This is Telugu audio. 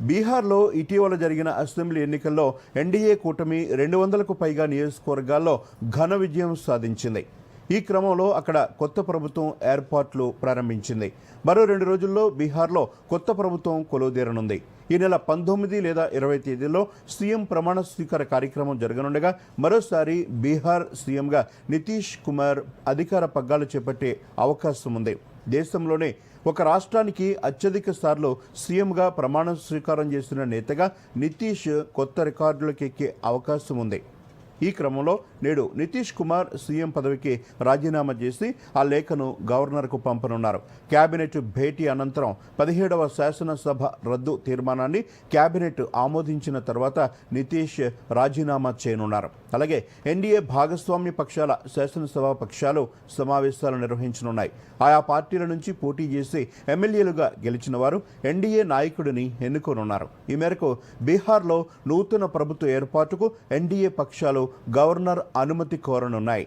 బీహార్లో ఇటీవల జరిగిన అసెంబ్లీ ఎన్నికల్లో ఎన్డీఏ కూటమి రెండు వందలకు పైగా నియోజకవర్గాల్లో ఘన విజయం సాధించింది. ఈ క్రమంలో అక్కడ కొత్త ప్రభుత్వం ఏర్పాట్లు ప్రారంభించింది. మరో రెండు రోజుల్లో బీహార్లో కొత్త ప్రభుత్వం కొలువుదీరనుంది. ఈ నెల పంతొమ్మిది లేదా ఇరవై తేదీలో సీఎం ప్రమాణ స్వీకార కార్యక్రమం జరగనుండగా మరోసారి బీహార్ సీఎంగా నితీష్ కుమార్ అధికార పగ్గాలు చేపట్టే అవకాశం ఉంది దేశంలోనే ఒక రాష్ట్రానికి అత్యధిక సార్లు సీఎంగా ప్రమాణ స్వీకారం చేసిన నేతగా నితీష్ కొత్త రికార్డులకు ఎక్కే అవకాశం ఉంది ఈ క్రమంలో నేడు నితీష్ కుమార్ సీఎం పదవికి రాజీనామా చేసి ఆ లేఖను గవర్నర్కు పంపనున్నారు. కేబినెట్ భేటీ అనంతరం పదిహేడవ శాసనసభ రద్దు తీర్మానాన్ని కేబినెట్ ఆమోదించిన తర్వాత నితీష్ రాజీనామా చేయనున్నారు. అలాగే ఎన్డీఏ భాగస్వామ్య పక్షాల శాసనసభ పక్షాలు సమావేశాలు నిర్వహించనున్నాయి. ఆయా పార్టీల నుంచి పోటీ చేసి ఎమ్మెల్యేలుగా గెలిచిన వారు ఎన్డీఏ నాయకుడిని ఎన్నుకోనున్నారు. ఈ మేరకు బీహార్లో నూతన ప్రభుత్వ ఏర్పాటుకు ఎన్డీఏ పక్షాలు గవర్నర్ అనుమతి కోరనున్నాయి.